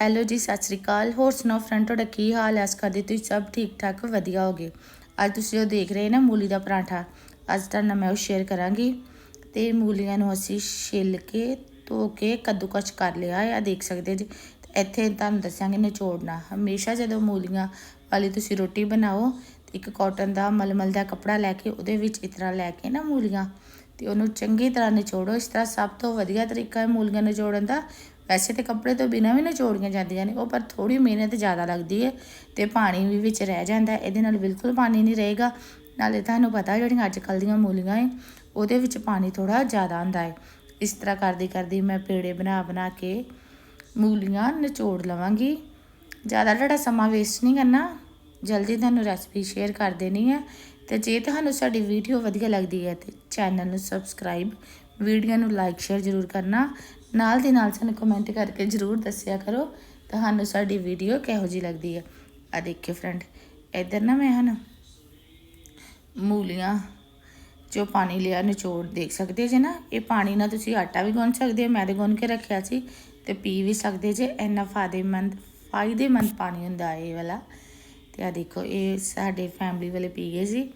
Hello ਜੀ, ਸਤਿ ਸ੍ਰੀ ਅਕਾਲ। ਹੋਰ ਸੁਣਾਓ ਫਰੈਂਡ ਤੁਹਾਡਾ ਕੀ ਹਾਲ ਹੈ? ਅਸ ਕਰਦੇ ਤੁਸੀਂ ਸਭ ਠੀਕ ਠਾਕ ਵਧੀਆ ਹੋਗੇ? ਅੱਜ ਤੁਸੀਂ ਜੋ ਦੇਖ ਰਹੇ ਨਾ ਮੂਲੀ ਦਾ ਪਰਾਂਠਾ, ਅੱਜ ਤੁਹਾਡੇ ਨਾਲ ਮੈਂ ਉਹ ਸ਼ੇਅਰ ਕਰਾਂਗੀ। ਤੇ ਮੂਲੀਆਂ ਨੂੰ ਅਸੀਂ ਛਿੱਲ ਕੇ ਧੋ ਕੇ ਕੱਦੂਕਸ਼ ਕਰ ਲਿਆ ਹੈ। ਆ ਦੇਖ ਸਕਦੇ ਜੀ। ਇੱਥੇ ਤੁਹਾਨੂੰ ਦੱਸਾਂਗੇ ਨਿਚੋੜਨਾ। ਹਮੇਸ਼ਾ ਜਦੋਂ ਮੂਲੀਆਂ ਵਾਲੀ ਤੁਸੀਂ ਰੋਟੀ ਬਣਾਓ ਇੱਕ ਕਾਟਨ ਦਾ ਮਲਮਲ ਦਾ ਕੱਪੜਾ ਲੈ ਕੇ ਉਹਦੇ ਵਿੱਚ ਇਸ ਤਰ੍ਹਾਂ ਲੈ ਕੇ ਨਾ ਮੂਲੀਆਂ, ਤੇ ਉਹਨੂੰ ਚੰਗੀ ਤਰ੍ਹਾਂ ਨਿਚੋੜੋ। ਇਸ ਤਰ੍ਹਾਂ ਸਭ ਤੋਂ ਵਧੀਆ ਤਰੀਕਾ ਹੈ ਮੂਲੀਆਂ ਨਿਚੋੜਨ ਦਾ। ਵੈਸੇ ਤੇ ਕੱਪੜੇ ਤੋਂ ਬਿਨਾਂ ਵੀ ਨਚੋੜੀਆਂ ਜਾਂਦੀਆਂ ਨੇ, ਉਹ ਪਰ ਥੋੜੀ ਮਿਹਨਤ ਜ਼ਿਆਦਾ ਲੱਗਦੀ ਹੈ ਤੇ ਪਾਣੀ ਵੀ ਵਿੱਚ ਰਹਿ ਜਾਂਦਾ ਇਹਦੇ ਨਾਲ ਬਿਲਕੁਲ ਪਾਣੀ ਨਹੀਂ ਰਹੇਗਾ। ਨਾਲੇ ਤੁਹਾਨੂੰ ਪਤਾ ਜਿਹੜੀਆਂ ਅੱਜ ਕੱਲ੍ਹ ਦੀਆਂ ਮੂਲੀਆਂ ਹੈ ਉਹਦੇ ਵਿੱਚ ਪਾਣੀ ਥੋੜਾ ਜ਼ਿਆਦਾ ਹੁੰਦਾ ਹੈ ਇਸ ਤਰ੍ਹਾਂ ਕਰਦੀ ਕਰਦੀ ਮੈਂ ਪੇੜੇ ਬਣਾ ਬਣਾ ਕੇ ਮੂਲੀਆਂ ਨਿਚੋੜ ਲਵਾਂਗੀ। ਜ਼ਿਆਦਾ ਤੁਹਾਡਾ ਸਮਾਂ ਵੇਸਟ ਨਹੀਂ ਕਰਨਾ, ਜਲਦੀ ਤੁਹਾਨੂੰ ਰੈਸਪੀ ਸ਼ੇਅਰ ਕਰ ਦੇਣੀ ਹੈ ਤੇ ਜੇ ਤੁਹਾਨੂੰ ਸਾਡੀ ਵੀਡੀਓ ਵਧੀਆ ਲੱਗਦੀ ਹੈ ਤੇ ਚੈਨਲ ਨੂੰ ਸਬਸਕ੍ਰਾਈਬ ਵੀਡੀਓ ਨੂੰ ਲਾਈਕ ਸ਼ੇਅਰ ਜ਼ਰੂਰ ਕਰਨਾ ਨਾਲ ਦੀ ਨਾਲ ਸਾਨੂੰ ਕਮੈਂਟ ਕਰਕੇ ਜ਼ਰੂਰ ਦੱਸਿਆ ਕਰੋ, ਤੁਹਾਨੂੰ ਸਾਡੀ ਵੀਡੀਓ ਕਿਹੋ ਜੀ ਲੱਗਦੀ ਹੈ ਆ ਦੇਖਿਓ ਫਰੈਂਡ ਇੱਧਰ ਨਾ ਮੈਂ ਹਨ ਮੂਲੀਆਂ ਜੋ ਪਾਣੀ ਲਿਆ, ਨਿਚੋੜ ਦੇਖ ਸਕਦੇ ਜੇ ਨਾ, ਇਹ ਪਾਣੀ ਨਾਲ ਤੁਸੀਂ ਆਟਾ ਵੀ ਗੁੰਨ ਸਕਦੇ ਹੋ, ਮੈਂ ਤੇ ਗੁੰਨ ਕੇ ਰੱਖਿਆ ਸੀ ਤੇ ਪੀ ਵੀ ਸਕਦੇ ਜੇ, ਇੰਨਾ ਫਾਇਦੇਮੰਦ ਫਾਇਦੇਮੰਦ ਪਾਣੀ ਹੁੰਦਾ ਇਹ ਵਾਲਾ। ਤੇ ਆ ਦੇਖੋ, ਇਹ ਸਾਡੇ ਫੈਮਿਲੀ ਵਾਲੇ ਪੀ ਗਏ ਸੀ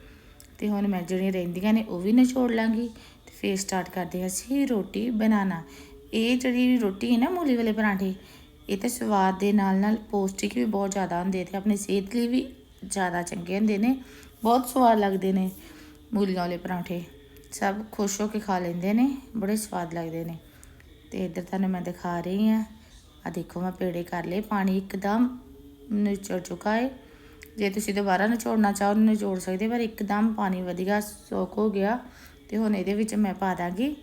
ਤੇ ਹੁਣ ਮੈਂ ਜਿਹੜੀਆਂ ਰਹਿੰਦੀਆਂ ਨੇ ਉਹ ਵੀ ਨਿਚੋੜ ਲਾਂਗੀ ਤੇ ਫੇਰ ਸਟਾਰਟ ਕਰਦੇ ਹਾਂ ਅਸੀਂ ਰੋਟੀ ਬਣਾਉਣਾ। ਇਹ ਜਿਹੜੀ ਰੋਟੀ ਹੈ ਨਾ ਮੂਲੀ ਵਾਲੇ ਪਰਾਂਠੇ, ਇਹ ਤਾਂ ਸਵਾਦ ਦੇ ਨਾਲ ਨਾਲ ਪੌਸ਼ਟਿਕ ਵੀ ਬਹੁਤ ਜ਼ਿਆਦਾ ਹੁੰਦੇ ਤੇ ਆਪਣੀ ਸਿਹਤ ਲਈ ਵੀ ਜ਼ਿਆਦਾ ਚੰਗੇ ਹੁੰਦੇ ਨੇ, ਬਹੁਤ ਸਵਾਦ ਲੱਗਦੇ ਨੇ ਮੂਲੀਆਂ ਵਾਲੇ ਪਰਾਂਠੇ। ਸਭ ਖੁਸ਼ ਹੋ ਕੇ ਖਾ ਲੈਂਦੇ ਨੇ, ਬੜੇ ਸਵਾਦ ਲੱਗਦੇ ਨੇ। ਤੇ ਇੱਧਰ ਤੁਹਾਨੂੰ ਮੈਂ ਦਿਖਾ ਰਹੀ ਹਾਂ। ਆ ਦੇਖੋ ਮੈਂ ਪੇੜੇ ਕਰ ਲਏ, ਪਾਣੀ ਇੱਕਦਮ ਨਿਚੜ ਚੁੱਕਾ ਹੈ ਜੇ ਤੁਸੀਂ ਦੁਬਾਰਾ ਨਿਚੋੜਨਾ ਚਾਹੋ ਨਿਚੋੜ ਸਕਦੇ ਪਰ ਇੱਕਦਮ ਪਾਣੀ ਵਧੀਆ ਸੋਕ ਹੋ ਗਿਆ ਤੇ ਹੁਣ ਇਹਦੇ ਵਿੱਚ ਮੈਂ ਪਾ ਦਾਂਗੀ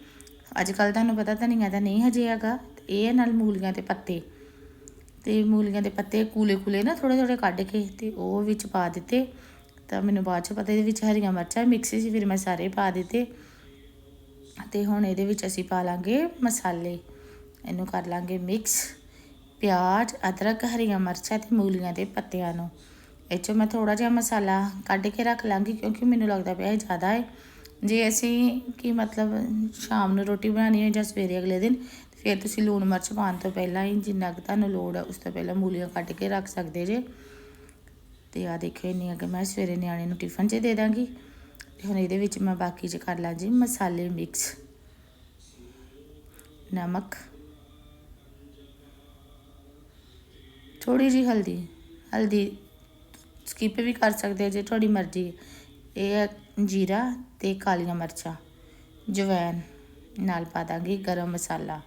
ਅੱਜ ਕੱਲ ਤੁਹਾਨੂੰ ਪਤਾ ਧਨੀਆ ਤਾਂ ਨਹੀਂ ਹਜੇ ਹੈਗਾ ਇਹ ਹੈ ਨਾਲ ਮੂਲੀਆਂ ਦੇ ਪੱਤੇ। ਤੇ ਮੂਲੀਆਂ ਦੇ ਪੱਤੇ ਕੂਲੇ ਕੂਲੇ ਨਾ ਥੋੜੇ ਥੋੜੇ ਕੱਢ ਕੇ ਤੇ ਉਹ ਵਿੱਚ ਪਾ ਦਿੱਤੇ। ਤਾਂ ਮੈਨੂੰ ਬਾਅਦ ਚ ਪਤਾ ਇਹਦੇ ਵਿੱਚ ਹਰੀਆਂ ਮਿਰਚਾਂ ਮਿਕਸੀ ਸੀ, ਫਿਰ ਮੈਂ ਸਾਰੇ ਪਾ ਦਿੱਤੇ। ਤੇ ਹੁਣ ਇਹਦੇ ਵਿੱਚ ਅਸੀਂ ਪਾ ਲਾਂਗੇ ਮਸਾਲੇ। ਇਹਨੂੰ ਕਰ ਲਾਂਗੇ ਮਿਕਸ। ਪਿਆਜ਼, ਅਦਰਕ, ਹਰੀਆਂ ਮਿਰਚਾਂ ਤੇ ਮੂਲੀਆਂ ਦੇ ਪੱਤਿਆਂ ਨੂੰ। ਇਹ 'ਚੋਂ ਮੈਂ ਥੋੜਾ ਜਿਹਾ ਮਸਾਲਾ ਕੱਢ ਕੇ ਰੱਖ ਲਾਂਗੀ ਕਿਉਂਕਿ ਮੈਨੂੰ ਲੱਗਦਾ ਪਿਆ ਇਹ ਜ਼ਿਆਦਾ ਹੈ। ਜੇ ਅਸੀਂ ਕਿ ਮਤਲਬ ਸ਼ਾਮ ਨੂੰ ਰੋਟੀ ਬਣਾਉਣੀ ਹੈ ਜਾਂ ਸਵੇਰੇ ਅਗਲੇ ਦਿਨ, ਫਿਰ ਤੁਸੀਂ ਲੂਣ ਮਿਰਚ ਪਾਉਣ ਤੋਂ ਪਹਿਲਾਂ ਹੀ ਜਿੰਨਾ ਕੁ ਤੁਹਾਨੂੰ ਲੋੜ ਹੈ ਉਸ ਤੋਂ ਪਹਿਲਾਂ ਮੂਲੀਆਂ ਕੱਟ ਕੇ ਰੱਖ ਸਕਦੇ ਜੇ। ਤੇ ਆ ਦੇਖੋ ਇੰਨੀਆਂ ਕਿ ਮੈਂ ਸਵੇਰੇ ਨਿਆਣੇ ਨੂੰ ਟਿਫਨ 'ਚ ਦੇ ਦਾਂਗੀ। ਤੇ ਹੁਣ ਇਹਦੇ ਵਿੱਚ ਮੈਂ ਬਾਕੀ 'ਚ ਕਰ ਲਾਂ ਜੀ, ਮਸਾਲੇ ਮਿਕਸ ਨਮਕ। ਥੋੜੀ ਜੀ ਹਲਦੀ ਹਲਦੀ ਸਕਿਪ ਵੀ ਕਰ ਸਕਦੇ ਜੇ ਤੁਹਾਡੀ ਮਰਜ਼ੀ। ਇਹ ਹੈ ਜੀਰਾ ਤੇ ਕਾਲੀਆਂ ਮਿਰਚਾਂ। ਜਵੈਨ ਨਾਲ ਪਾ ਦਾਂਗੇ ਗਰਮ ਮਸਾਲਾ।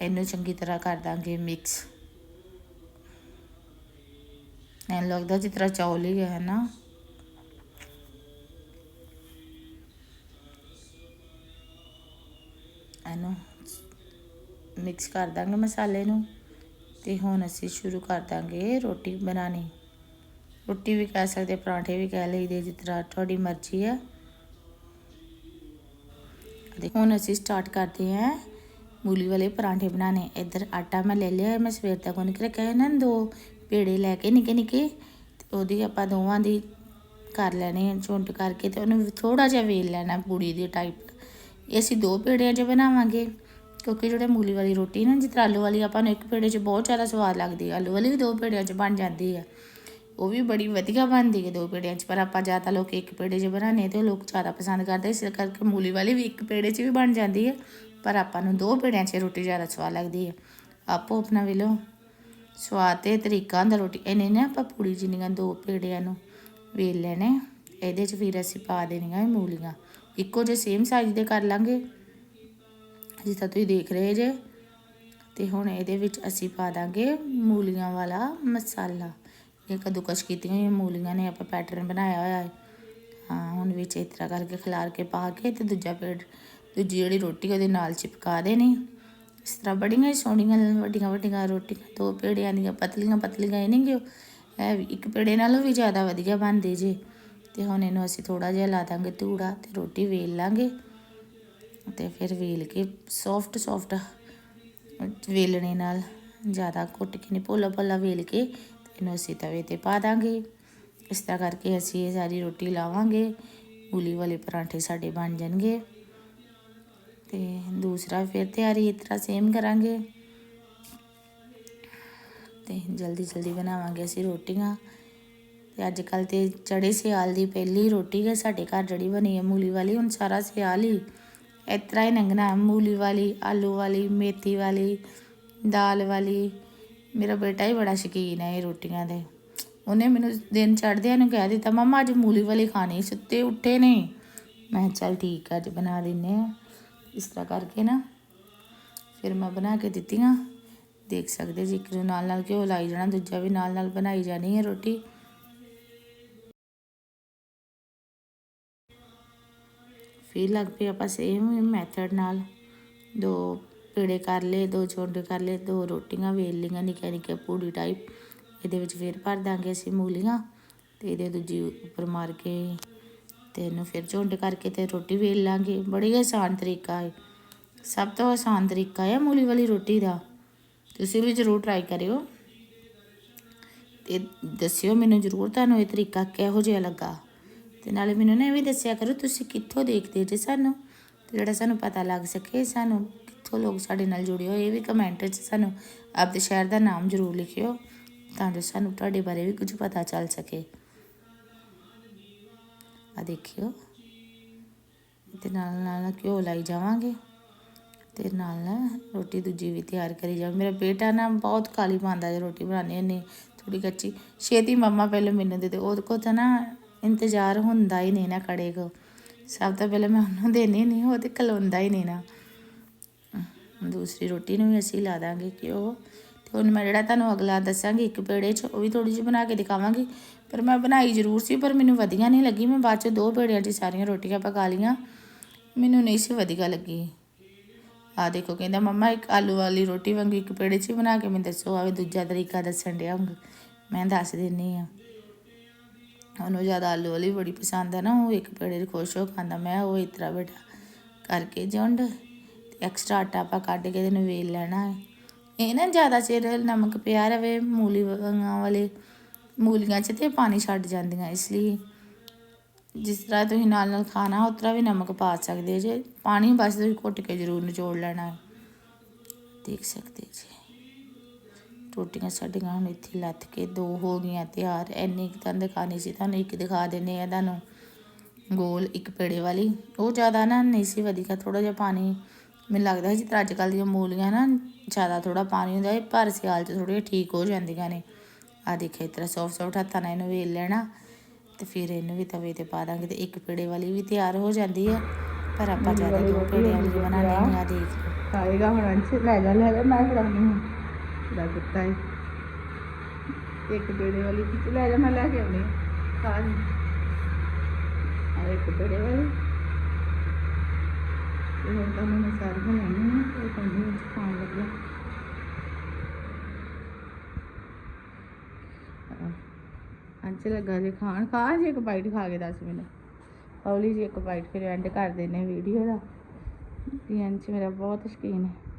ਇਹਨੂੰ ਚੰਗੀ ਤਰ੍ਹਾਂ ਕਰ ਦਾਂਗੇ ਮਿਕਸ ਐਂ ਲੱਗਦਾ ਜਿਸ ਤਰ੍ਹਾਂ ਚੌਲ ਹੀ ਹੈ ਨਾ। ਇਹਨੂੰ ਮਿਕਸ ਕਰ ਦਾਂਗੇ ਮਸਾਲੇ ਨੂੰ ਤੇ ਹੁਣ ਅਸੀਂ ਸ਼ੁਰੂ ਕਰ ਦਾਂਗੇ ਰੋਟੀ ਬਣਾਣੀ ਰੋਟੀ ਵੀ ਕਹਿ ਸਕਦੇ, ਪਰਾਂਠੇ ਵੀ ਕਹਿ ਲਈਦੇ, ਜਿਸ ਤਰ੍ਹਾਂ ਤੁਹਾਡੀ ਮਰਜ਼ੀ ਹੈ ਦੇਖੋ, ਹੁਣ ਅਸੀਂ ਸਟਾਰਟ ਕਰਦੇ ਹਾਂ ਮੂਲੀ ਵਾਲੇ ਪਰਾਂਠੇ ਬਣਾਣੇ ਇੱਧਰ ਆਟਾ ਮੈਂ ਲੈ ਲਿਆ, ਮੈਂ ਸਵੇਰ ਤੱਕ ਉਹਨੇ ਰੱਖਿਆ ਹੈ ਨਾ ਦੋ ਪੇੜੇ ਲੈ ਕੇ, ਨਿੱਕੇ ਨਿੱਕੇ, ਤੇ ਉਹਦੀ ਆਪਾਂ ਦੋਵਾਂ ਦੀ ਕਰ ਲੈਣੇ ਝੁੰਡ ਕਰਕੇ ਤੇ ਉਹਨੂੰ ਥੋੜਾ ਜਿਹਾ ਵੇਲ ਲੈਣਾ ਪੂੜੀ ਦੇ ਟਾਈਪ ਇਹ ਅਸੀਂ ਦੋ ਪੇੜਿਆਂ 'ਚ ਬਣਾਵਾਂਗੇ, ਕਿਉਂਕਿ ਜਿਹੜੇ ਮੂਲੀ ਵਾਲੀ ਰੋਟੀ ਨਾ, ਜਿਸ ਤਰ੍ਹਾਂ ਆਲੂ ਵਾਲੀ ਆਪਾਂ ਨੂੰ ਇੱਕ ਪੇੜੇ 'ਚ ਬਹੁਤ ਜ਼ਿਆਦਾ ਸਵਾਦ ਲੱਗਦੀ ਹੈ ਆਲੂ ਵਾਲੀ ਵੀ ਦੋ ਪੇੜਿਆਂ 'ਚ ਬਣ ਜਾਂਦੀ ਹੈ ਉਹ ਵੀ ਬੜੀ ਵਧੀਆ ਬਣਦੀ ਹੈ ਦੋ ਪੇੜਿਆਂ 'ਚ, ਪਰ ਆਪਾਂ ਜ਼ਿਆਦਾ ਲੋਕ ਇੱਕ ਪੇੜੇ 'ਚ ਬਣਾਉਂਦੇ ਤੇ ਉਹ ਲੋਕ ਜ਼ਿਆਦਾ ਪਸੰਦ ਕਰਦੇ ਇਸ ਕਰਕੇ ਮੂਲੀ ਵਾਲੀ ਵੀ ਇੱਕ ਪੇੜੇ 'ਚ ਵੀ ਬਣ ਜਾਂਦੀ ਹੈ, ਪਰ ਆਪਾਂ ਨੂੰ ਦੋ ਪੇੜਿਆਂ 'ਚ ਰੋਟੀ ਜ਼ਿਆਦਾ ਸਵਾਦ ਲੱਗਦੀ ਹੈ। ਆਪੋ ਆਪਣਾ ਵੇਲੋ, ਸਵਾਦ ਤੇ ਤਰੀਕਾ ਹੁੰਦਾ ਰੋਟੀ ਇਹਨੇ ਨਾ ਆਪਾਂ ਪੂੜੀ ਜਿੰਨੀਆਂ ਦੋ ਪੇੜਿਆਂ ਨੂੰ ਵੇਲ ਲੈਣੇ ਇਹਦੇ 'ਚ ਫਿਰ ਅਸੀਂ ਪਾ ਦੇਣੀਆਂ ਮੂਲੀਆਂ, ਇੱਕੋ ਜਿਹੇ ਸੇਮ ਸਾਈਜ਼ ਦੇ ਕਰ ਲਾਂਗੇ ਜਿਸ ਤਰ੍ਹਾਂ ਤੁਸੀਂ ਦੇਖ ਰਹੇ ਜੇ, ਤੇ ਹੁਣ ਇਹਦੇ ਵਿੱਚ ਅਸੀਂ ਪਾ ਦਾਂਗੇ ਮੂਲੀਆਂ ਵਾਲਾ ਮਸਾਲਾ। ਇਹ ਕਦੂਕਸ਼ ਕੀਤੀਆਂ ਹੋਈਆਂ, ਮੂਲੀਆਂ ਨੇ ਆਪਾਂ ਪੈਟਰਨ ਬਣਾਇਆ ਹੋਇਆ ਹੈ। ਹਾਂ, ਹੁਣ ਵਿੱਚ ਇਸ ਤਰ੍ਹਾਂ ਕਰਕੇ ਖਿਲਾਰ ਕੇ ਪਾ ਕੇ ਤੇ ਦੂਜਾ ਪੇੜ ਦੂਜੀ ਜਿਹੜੀ ਰੋਟੀ ਉਹਦੇ ਨਾਲ ਚਿਪਕਾ ਦੇਣੀ। ਇਸ ਤਰ੍ਹਾਂ ਬੜੀਆਂ ਹੀ ਸੋਹਣੀਆਂ, ਵੱਡੀਆਂ ਵੱਡੀਆਂ ਰੋਟੀਆਂ, ਦੋ ਪੇੜਿਆਂ ਦੀਆਂ ਪਤਲੀਆਂ ਪਤਲੀਆਂ, ਇਹ ਨਹੀਂ ਕਿ ਇਹ ਵੀ ਇੱਕ ਪੇੜੇ ਨਾਲੋਂ ਵੀ ਜ਼ਿਆਦਾ ਵਧੀਆ ਬਣਦੇ ਜੇ। ਤੇ ਹੁਣ ਇਹਨੂੰ ਅਸੀਂ ਥੋੜਾ ਜਿਹਾ ਲਾ ਦਾਂਗੇ ਧੂੜਾ ਤੇ ਰੋਟੀ ਵੇਲ ਲਾਂਗੇ। ਤੇ ਫਿਰ ਵੇਲ ਕੇ ਸੌਫਟ ਸੌਫਟ ਵੇਲਣੇ ਨਾਲ ਜ਼ਿਆਦਾ ਕੁੱਟ ਕੇ ਨਹੀਂ ਭੋਲਾ ਭੋਲਾ ਵੇਲ ਕੇ ਇਹਨੂੰ ਅਸੀਂ ਤਵੇ ਤੇ ਪਾ ਦਾਂਗੇ। ਇਸ ਤਰ੍ਹਾਂ ਕਰਕੇ ਅਸੀਂ ਇਹ ਸਾਰੀ ਰੋਟੀ ਲਾਵਾਂਗੇ। ਮੂਲੀ ਵਾਲੇ ਪਰਾਂਠੇ ਸਾਡੇ ਬਣ ਜਾਣਗੇ। ਤੇ ਦੂਸਰਾ ਫਿਰ ਤਿਆਰੀ ਇਸ ਤਰ੍ਹਾਂ ਸੇਮ ਕਰਾਂਗੇ। ਤੇ ਜਲਦੀ ਜਲਦੀ ਬਣਾਵਾਂਗੇ ਅਸੀਂ ਰੋਟੀਆਂ। ਤੇ ਅੱਜ ਕੱਲ ਤੇ ਚੜੇ ਸਿਆਲ ਦੀ ਪਹਿਲੀ ਰੋਟੀ ਹੈ ਸਾਡੇ ਘਰ ਜਿਹੜੀ ਬਣੀ ਹੈ ਮੂਲੀ ਵਾਲੀ, ਹੁਣ ਸਾਰਾ ਸਿਆਲ ਹੀ। ਇਸ ਤਰ੍ਹਾਂ ਹੀ ਲੰਘਣਾ ਮੂਲੀ ਵਾਲੀ, ਆਲੂ ਵਾਲੀ, ਮੇਥੀ ਵਾਲੀ, ਦਾਲ ਵਾਲੀ। ਮੇਰਾ ਬੇਟਾ ਹੀ ਬੜਾ ਸ਼ੌਕੀਨ ਹੈ ਇਹ ਰੋਟੀਆਂ ਦੇ। ਉਹਨੇ ਮੈਨੂੰ ਦਿਨ ਚੜ੍ਹਦਿਆਂ ਨੂੰ ਕਹਿ ਦਿੱਤਾ, ਮਮਾ, ਅੱਜ ਮੂਲੀ ਵਾਲੀ ਖਾਣੀ ਸੁੱਤੇ ਉੱਠੇ ਨੇ। ਮੈਂ ਕਿਹਾ, ਚੱਲ ਠੀਕ ਆ, ਅੱਜ ਬਣਾ ਦਿੰਨੇ ਆ। ਇਸ ਤਰ੍ਹਾਂ ਕਰਕੇ ਨਾ ਫਿਰ ਮੈਂ ਬਣਾ ਕੇ ਦਿੱਤੀਆਂ। ਦੇਖ ਸਕਦੇ ਜੀ ਇੱਕ ਨੂੰ ਨਾਲ ਨਾਲ ਘਿਓ ਲਾਈ ਜਾਣਾ, ਦੂਜਾ ਵੀ ਨਾਲ ਨਾਲ ਬਣਾਈ ਜਾਣੀ ਹੈ ਰੋਟੀ। ਫਿਰ ਲੱਗ ਪਏ ਆਪਾਂ ਸੇਮ ਮੈਥਡ ਨਾਲ ਦੋ ਪੇੜੇ ਕਰ ਲਏ, ਦੋ ਚੋਂਡੇ ਕਰ ਲਏ, ਦੋ ਰੋਟੀਆਂ ਵੇਲ ਲਈਆਂ ਨਿੱਕੀਆਂ ਨਿੱਕੀਆਂ ਪੂੜੀ ਟਾਈਪ ਇਹਦੇ ਵਿੱਚ ਫਿਰ ਭਰ ਦਾਂਗੇ ਅਸੀਂ ਮੂਲੀਆਂ ਤੇ ਇਹਦੇ ਦੂਜੀ ਉੱਪਰ ਮਾਰ ਕੇ ਤੇ ਇਹਨੂੰ ਫਿਰ ਝੁੰਡ ਕਰਕੇ ਤੇ ਰੋਟੀ ਵੇਲ ਲਾਂਗੇ। ਬੜੀ ਆਸਾਨ ਤਰੀਕਾ ਹੈ। ਸਭ ਤੋਂ ਆਸਾਨ ਤਰੀਕਾ ਹੈ ਮੂਲੀ ਵਾਲੀ ਰੋਟੀ ਦਾ। ਤੁਸੀਂ ਵੀ ਜ਼ਰੂਰ ਟਰਾਈ ਕਰਿਓ। ਤੇ ਦੱਸਿਓ ਮੈਨੂੰ ਜ਼ਰੂਰ ਤੁਹਾਨੂੰ ਇਹ ਤਰੀਕਾ ਕਿਹੋ ਜਿਹਾ ਲੱਗਾ। ਤੇ ਨਾਲੇ ਮੈਨੂੰ ਨਾ ਇਹ ਵੀ ਦੱਸਿਆ ਕਰੋ, ਤੁਸੀਂ ਕਿੱਥੋਂ ਦੇਖਦੇ ਜੇ ਸਾਨੂੰ? ਜਿਹੜਾ ਸਾਨੂੰ ਪਤਾ ਲੱਗ ਸਕੇ ਸਾਨੂੰ ਕਿੱਥੋਂ ਲੋਕ ਸਾਡੇ ਨਾਲ ਜੁੜੇ ਹੋਏ, ਇਹ ਵੀ ਕਮੈਂਟ 'ਚ ਸਾਨੂੰ ਆਪਦੇ ਸ਼ਹਿਰ ਦਾ ਨਾਮ ਜ਼ਰੂਰ ਲਿਖਿਓ, ਤਾਂ ਜੋ ਸਾਨੂੰ ਤੁਹਾਡੇ ਬਾਰੇ ਵੀ ਕੁਝ ਪਤਾ ਚੱਲ ਸਕੇ। ਆ ਦੇਖਿਓ। ਤੇ ਨਾਲ ਨਾਲ ਘਿਓ ਲਾਈ ਜਾਵਾਂਗੇ, ਤੇ ਨਾਲ ਰੋਟੀ ਦੂਜੀ ਵੀ ਤਿਆਰ ਕਰੀ ਜਾ ਮੇਰਾ ਬੇਟਾ ਨਾ ਬਹੁਤ ਕਾਲੀ ਪਾਉਂਦਾ ਜੇ ਰੋਟੀ ਬਣਾਉਣੀ ਇਹਨੇ ਥੋੜੀ ਕੱਚੀ। ਛੇਤੀ ਮੰਮਾ ਪਹਿਲੇ ਮੈਨੂੰ ਦੇ ਦੇ, ਉਹਦੇ ਕੋ ਤਾਂ ਨਾ ਇੰਤਜ਼ਾਰ ਹੁੰਦਾ ਹੀ ਨਹੀਂ ਨਾ ਕੜੇ ਕੋ। ਸਭ ਤੋਂ ਪਹਿਲੇ ਮੈਂ ਉਹਨੂੰ ਦੇਣੀ ਨਹੀਂ, ਉਹ ਤੇ ਖਲੋਂਦਾ ਹੀ ਨਹੀਂ ਨਾ। ਦੂਸਰੀ ਰੋਟੀ ਨੂੰ ਵੀ ਅਸੀਂ ਲਾ ਦਾਂਗੇ ਘਿਓ। ਤੇ ਹੁਣ ਮੈਂ ਜਿਹੜਾ ਤੁਹਾਨੂੰ ਅਗਲਾ ਦੱਸਾਂਗੀ, ਇੱਕ ਪੇੜੇ 'ਚ, ਉਹ ਵੀ ਥੋੜੀ ਜਿਹੀ ਬਣਾ ਕੇ ਦਿਖਾਵਾਂਗੀ। ਪਰ ਮੈਂ ਬਣਾਈ ਜ਼ਰੂਰ ਸੀ, ਪਰ ਮੈਨੂੰ ਵਧੀਆ ਨਹੀਂ ਲੱਗੀ। ਮੈਂ ਬਾਅਦ 'ਚ ਦੋ ਪੇੜਿਆਂ 'ਚ ਸਾਰੀਆਂ ਰੋਟੀਆਂ ਪਕਾ ਲੀਆਂ ਮੈਨੂੰ ਨਹੀਂ ਸੀ ਵਧੀਆ ਲੱਗੀ। ਆ ਦੇਖੋ, ਕਹਿੰਦਾ ਮੰਮਾ, ਇੱਕ ਆਲੂ ਵਾਲੀ ਰੋਟੀ ਵਾਂਗੂ ਇੱਕ ਪੇੜੇ 'ਚ ਹੀ ਬਣਾ ਕੇ ਮੈਨੂੰ ਦੱਸੋ ਆਵੇ ਦੂਜਾ ਤਰੀਕਾ ਦੱਸਣ ਡਿਆ ਹੁਣ ਮੈਂ ਦੱਸ ਦਿੰਨੀ ਆ। ਉਹਨੂੰ ਜ਼ਿਆਦਾ ਆਲੂ ਵਾਲੀ ਬੜੀ ਪਸੰਦ ਹੈ ਨਾ, ਉਹ ਇੱਕ ਪੇੜੇ 'ਚ ਖੁਸ਼ ਹੋ ਖਾਂਦਾ। ਮੈਂ ਉਹ ਇਸ ਤਰ੍ਹਾਂ ਬੇਟਾ, ਕਰਕੇ ਜੁੰਡ। ਤੇ ਐਕਸਟਰਾ ਆਟਾ ਆਪਾਂ ਕੱਢ ਕੇ ਇਹਨੂੰ ਵੇਲ ਲੈਣਾ ਹੈ। ਇਹ ਨਾ ਜ਼ਿਆਦਾ ਚਿਰ ਨਮਕ ਪਿਆ ਰਵੇ, ਮੂਲੀ ਵੰਗਾਂ ਵਾਲੇ ਮੂਲੀਆਂ 'ਚ ਤੇ ਪਾਣੀ ਛੱਡ ਜਾਂਦੀਆਂ, ਇਸ ਲਈ ਜਿਸ ਤਰ੍ਹਾਂ ਤੁਸੀਂ ਨਾਲ ਨਾਲ ਖਾਣਾ, ਉਸ ਤਰ੍ਹਾਂ ਵੀ ਨਮਕ ਪਾ ਸਕਦੇ ਜੇ ਪਾਣੀ ਬਸ ਤੁਸੀਂ ਘੁੱਟ ਕੇ ਜ਼ਰੂਰ ਨਿਚੋੜ ਲੈਣਾ ਦੇਖ ਸਕਦੇ ਜੀ। ਰੋਟੀਆਂ ਸਾਡੀਆਂ ਹੁਣ ਇੱਥੇ ਲੱਥ ਕੇ ਦੋ ਹੋ ਗਈਆਂ ਤਿਆਰ। ਐਨੀ ਕੁ ਤਾਂ ਦਿਖਾਣੀ ਸੀ, ਤੁਹਾਨੂੰ ਇੱਕ ਦਿਖਾ ਦਿੰਨੇ ਆ ਤੁਹਾਨੂੰ। ਗੋਲ ਇੱਕ ਪੇੜੇ ਵਾਲੀ। ਉਹ ਜ਼ਿਆਦਾ ਨਾ ਨਹੀਂ ਸੀ ਵਧੀਆ ਥੋੜਾ ਜਿਹਾ ਪਾਣੀ ਮੈਨੂੰ ਲੱਗਦਾ ਜਿਸ ਤਰ੍ਹਾਂ ਅੱਜ ਕੱਲ੍ਹ ਦੀਆਂ ਮੂਲੀਆਂ ਨਾ ਜ਼ਿਆਦਾ ਥੋੜਾ ਪਾਣੀ ਹੁੰਦਾ ਹੈ ਪਰ ਸਿਆਲ 'ਚ ਥੋੜ੍ਹੀਆਂ ਠੀਕ ਹੋ ਜਾਂਦੀਆਂ ਨੇ। ਆ ਦੇਖਿਆ ਇਸ ਤਰ੍ਹਾਂ ਸੌਫਟ ਸੌਫਟ ਹੱਥਾਂ ਨਾਲ ਇਹਨੂੰ ਵੇਲ ਲੈਣਾ ਤੇ ਫਿਰ ਇਹਨੂੰ ਵੀ ਤਵੇ ਤੇ ਪਾ ਦਾਂਗੇ ਤੇ ਇੱਕ ਪੇੜੇ ਵਾਲੀ ਵੀ ਤਿਆਰ ਹੋ ਜਾਂਦੀ ਹੈ। ਪਰ ਆਪਾਂ ਜ਼ਿਆਦਾ ਦੋ ਪੇੜੇ ਵਾਲੀ ਬਣਾਉਂਦੇ ਨਹੀਂ ਆ ਦੇਖ ਖਾਏਗਾ ਹੁਣ ਅੰਸ਼ ਲੈ ਜਾ ਲੈ ਜਾ ਮੈਂ ਫੜਾਉਣੀ ਹਾਂ। ਦਾ ਕੁੱਤਾ ਹੈ ਇੱਕ ਪੇੜੇ ਵਾਲੀ ਖਿੱਚ ਲੈ ਜਾ ਮੈਂ ਲੈ ਕੇ ਆਉਣੀ ਹਾਂ। ਆ ਇੱਕ ਪੇੜੇ ਵਾਲੀ। ਇਹ ਹੁਣ ਤਾਂ ਮੈਂ ਸਾਰੀ ਬਣਾਉਣੀ ਹੈ ਤੇ ਕੰਨੀ ਵਿੱਚ ਖਾਣ ਲੱਗਿਆ। ਅੰਚ ਲੱਗਾ ਜੇ ਖਾਣ। ਖਾ ਜੇ ਇੱਕ ਬਾਈਟ ਖਾ ਕੇ ਦੱਸ ਮੈਨੂੰ। ਪੌਲੀ ਜੀ ਇੱਕ ਬਾਈਟ ਫਿਰ ਐਂਡ ਕਰ ਦੇਨੇ ਵੀਡੀਓ ਦਾ। ਵੀ ਅੰਚ ਮੇਰਾ ਬਹੁਤ ਸ਼ੌਕੀਨ ਹੈ।